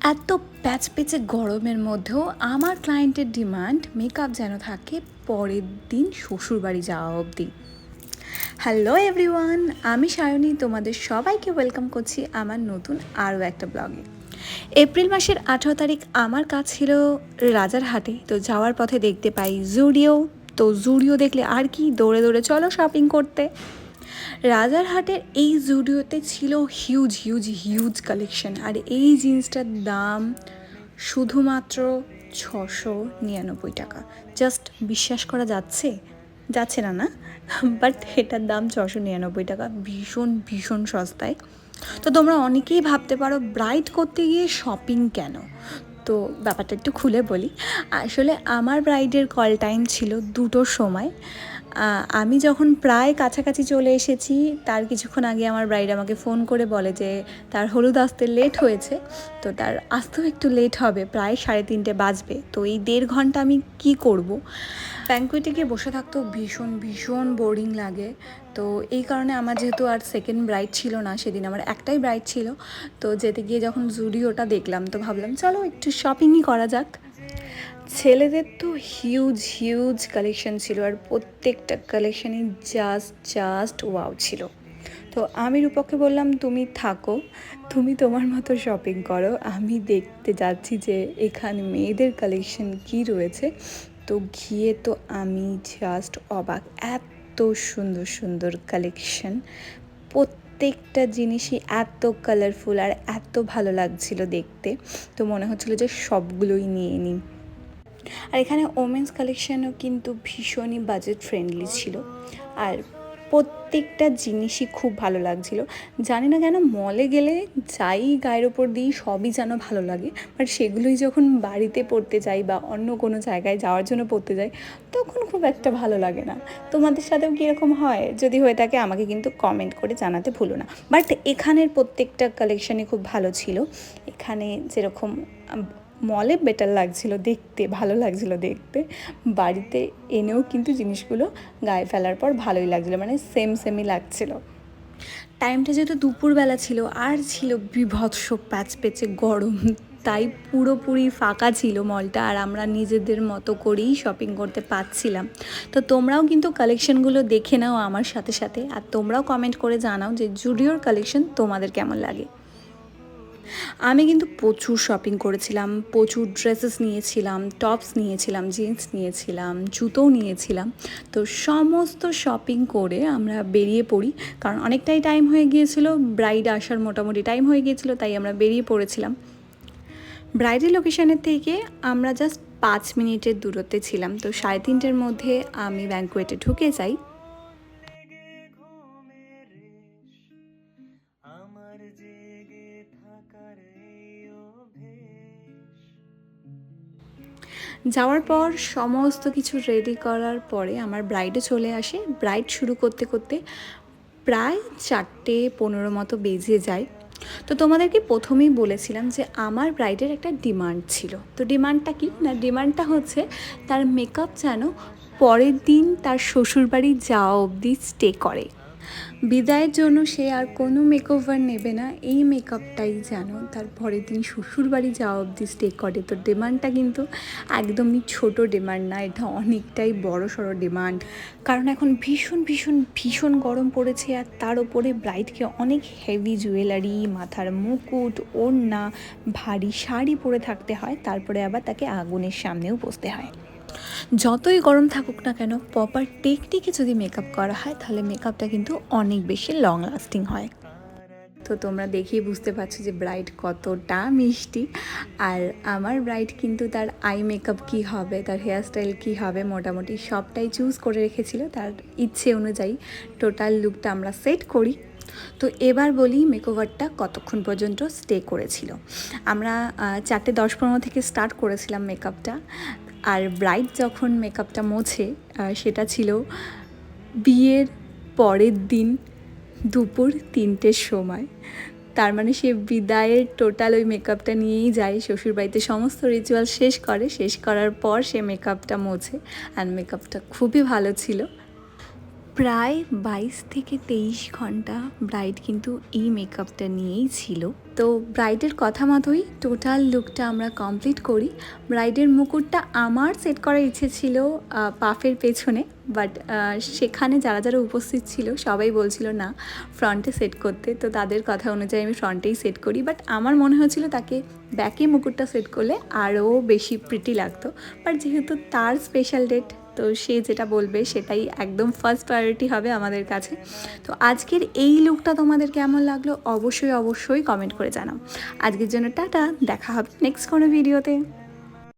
এত প্যাচ পেচে গরমের মধ্যেও আমার ক্লায়েন্টের ডিমান্ড মেকআপ যেন থাকে পরের দিন শ্বশুরবাড়ি যাওয়া অবধি। হ্যালো এভরিওয়ান আমি সায়নী, তোমাদের সবাইকে ওয়েলকাম করছি আমার নতুন আরও একটা ব্লগে এপ্রিল মাসের আঠারো তারিখ আমার কাজ ছিল রাজারহাটে তো যাওয়ার পথে দেখতে পাই জুডিও তো জুডিও দেখলে আর কি দৌড়ে দৌড়ে চলো শপিং করতে। রাজারহাটের এই জুডিওতে ছিল হিউজ হিউজ হিউজ কালেকশন আর এই জিন্সটার দাম শুধুমাত্র ছশো নিরানব্বই টাকা। জাস্ট বিশ্বাস করা যাচ্ছে? যাচ্ছে না না? বাট এটার দাম ছশো নিরানব্বই টাকা। ভীষণ ভীষণ সস্তায়। তো তোমরা অনেকেই ভাবতে পারো ব্রাইড করতে গিয়ে শপিং কেন? তো ব্যাপারটা একটু খুলে বলি। আসলে আমার ব্রাইডের কল টাইম ছিল দুটোর সময়। আমি যখন প্রায় কাছাকাছি চলে এসেছি, তার কিছুক্ষণ আগে আমার ব্রাইড আমাকে ফোন করে বলে যে, তার হলুদ আসতে লেট হয়েছে, তো তার আসতেও একটু লেট হবে, প্রায় সাড়ে তিনটে বাজবে, তো এই দেড় ঘণ্টা আমি কি করব? ব্যাঙ্কুয়েটে গিয়ে বসে থাকতেও ভীষণ ভীষণ বোরিং লাগে। তো এই কারণে আমার যেহেতু আর সেকেন্ড ব্রাইড ছিল না, সেদিন আমার একটাই ব্রাইড ছিল, তো যেতে গিয়ে যখন জুডিওটা দেখলাম, তো ভাবলাম, চলো একটু শপিংই করা যাক। ছেলেদের তো হিউজ হিউজ কালেকশন ছিল আর প্রত্যেকটা কালেকশনই জাস্ট জাস্ট ওয়াও ছিল। তো আমি রূপককে বললাম, তুমি থাকো, তুমি তোমার মতো শপিং করো। আমি দেখতে যাচ্ছি যে এখানে মেয়েদের কালেকশন কি রয়েছে। তো গিয়ে তো আমি জাস্ট অবাক। এত সুন্দর সুন্দর কালেকশন প্রত্যেকটা জিনিসই এত কালারফুল আর এত ভালো লাগছিল দেখতে। তো মনে হচ্ছিল যে সবগুলোই নিয়ে নিই। আর এখানে ওমেন্স কালেকশানও কিন্তু ভীষণই বাজেট ফ্রেন্ডলি ছিল। আর প্রত্যেকটা জিনিসই খুব ভালো লাগছিল। জানি না কেন মলে গেলে যাই গায়ের ওপর দিই, সবই যেন ভালো লাগে। বাট সেগুলোই যখন বাড়িতে পড়তে যাই বা অন্য কোনো জায়গায় যাওয়ার জন্য পড়তে যাই, তখন খুব একটা ভালো লাগে না। তোমাদের সাথেও কীরকম হয়? যদি হয়ে থাকে আমাকে কিন্তু কমেন্ট করে জানাতে ভুলো না। বাট এখানের প্রত্যেকটা কালেকশানই খুব ভালো ছিল। এখানে যেরকম মলে বেটার লাগছিল দেখতে, ভালো লাগছিল দেখতে। বাড়িতে এনেও কিন্তু জিনিসগুলো গায়ে ফেলার পর ভালোই লাগছিল মানে সেম সেমই লাগছিল। টাইমটা যেহেতু দুপুরবেলা ছিল, আর ছিল বিভৎস প্যাচ পেচে গরম। তাই পুরোপুরি ফাঁকা ছিল মলটা আর আমরা নিজেদের মতো করেই শপিং করতে পারছিলাম। তো তোমরাও কিন্তু কালেকশনগুলো দেখে নাও আমার সাথে সাথে, আর তোমরাও কমেন্ট করে জানাও যে জুডিওর কালেকশন তোমাদের কেমন লাগে। আমি কিন্তু প্রচুর শপিং করেছিলাম, প্রচুর ড্রেসেস নিয়েছিলাম টপস নিয়েছিলাম জিন্স নিয়েছিলাম জুতোও নিয়েছিলাম। তো সমস্ত শপিং করে আমরা বেরিয়ে পড়ি, কারণ অনেকটাই টাইম হয়ে গিয়েছিল ব্রাইড আসার মোটামুটি টাইম হয়ে গিয়েছিল, তাই আমরা বেরিয়ে পড়েছিলাম। ব্রাইডের লোকেশনের থেকে আমরা জাস্ট পাঁচ মিনিটের দূরত্বে ছিলাম, তো সাড়ে তিনটের মধ্যে আমি ব্যাঙ্কুয়েটে ঢুকে যাই। যাওয়ার পর সমস্ত কিছু রেডি করার পরে আমার ব্রাইডে চলে আসে। ব্রাইড শুরু করতে করতে প্রায় চারটে পনেরো মতো বেজে যায়। তো তোমাদেরকে প্রথমেই বলেছিলাম যে আমার ব্রাইডের একটা ডিমান্ড ছিল। তো ডিমান্ডটা কি? না ডিমান্ডটা হচ্ছে তার মেকআপ যেন পরের দিন তার শ্বশুরবাড়ি যাওয়া অবধি স্টে করে। বিদায়ের জন্য সে আর কোনো মেকওভার নেবে না। এই মেকআপটাই যেন তার পরের দিন শ্বশুরবাড়ি যাওয়া অবধি স্টে করে। তো ডিমান্ডটা কিন্তু একদমই ছোট ডিমান্ড না, এটা অনেকটাই বড় সড়ো ডিমান্ড কারণ এখন ভীষণ ভীষণ ভীষণ গরম পড়েছে আর তার ওপরে ব্রাইডকে অনেক হেভি জুয়েলারি মাথার মুকুট, ওড়না, ভারী শাড়ি পরে থাকতে হয়। তারপরে আবার তাকে আগুনের সামনেও বসতে হয়। যতই গরম থাকুক না কেন প্রপার টেকনিকে যদি মেকআপ করা হয়, তাহলে মেকআপটা কিন্তু অনেক বেশি লং লাস্টিং হয়। তো তোমরা দেখেই বুঝতে পারছ যে ব্রাইড কতটা মিষ্টি। আর আমার ব্রাইড কিন্তু তার আই মেকআপ কী হবে, তার হেয়ারস্টাইল কী হবে, মোটামুটি সবটাই চুজ করে রেখেছিল। তার ইচ্ছে অনুযায়ী টোটাল লুকটা আমরা সেট করি। তো এবার বলি মেকওভারটা কতক্ষণ পর্যন্ত স্টে করেছিল। আমরা চারটে দশ পনেরো থেকে স্টার্ট করেছিলাম মেকআপটা আর ব্রাইট যখন মেকআপটা মোছে সেটা ছিল বিয়ের পরের দিন দুপুর তিনটের সময়। তার মানে সে বিদায়ের টোটাল ওই মেকআপটা নিয়েই যায়, শ্বশুরবাড়িতে সমস্ত রিচুয়াল শেষ করে। শেষ করার পর সে মেকআপটা মোছে। অ্যান্ড মেকআপটা খুবই ভালো ছিল। প্রায় বাইশ থেকে তেইশ ঘণ্টা ব্রাইড কিন্তু এই মেকআপটা নিয়েই ছিল। তো ব্রাইডের কথা মতোই টোটাল লুকটা আমরা কমপ্লিট করি। ব্রাইডের মুকুটটা আমার সেট করার ইচ্ছে ছিল পাফের পেছনে বাট সেখানে যারা যারা উপস্থিত ছিল সবাই বলছিল, না ফ্রন্টে সেট করতে। তো তাদের কথা অনুযায়ী আমি ফ্রন্টেই সেট করি বাট আমার মনে হচ্ছিল তাকে ব্যাকে মুকুটটা সেট করলে আরও বেশি প্রিটি লাগতো। বাট যেহেতু তার স্পেশাল ডেট তো সে যেটা বলবে সেটাই একদম ফার্স্ট প্রায়োরিটি হবে আমাদের কাছে। তো আজকের এই লুকটা তোমাদের কেমন লাগল অবশ্যই অবশ্যই কমেন্ট করে জানাও। আজকের জন্য টাটা, দেখা হবে নেক্সট কোনো ভিডিওতে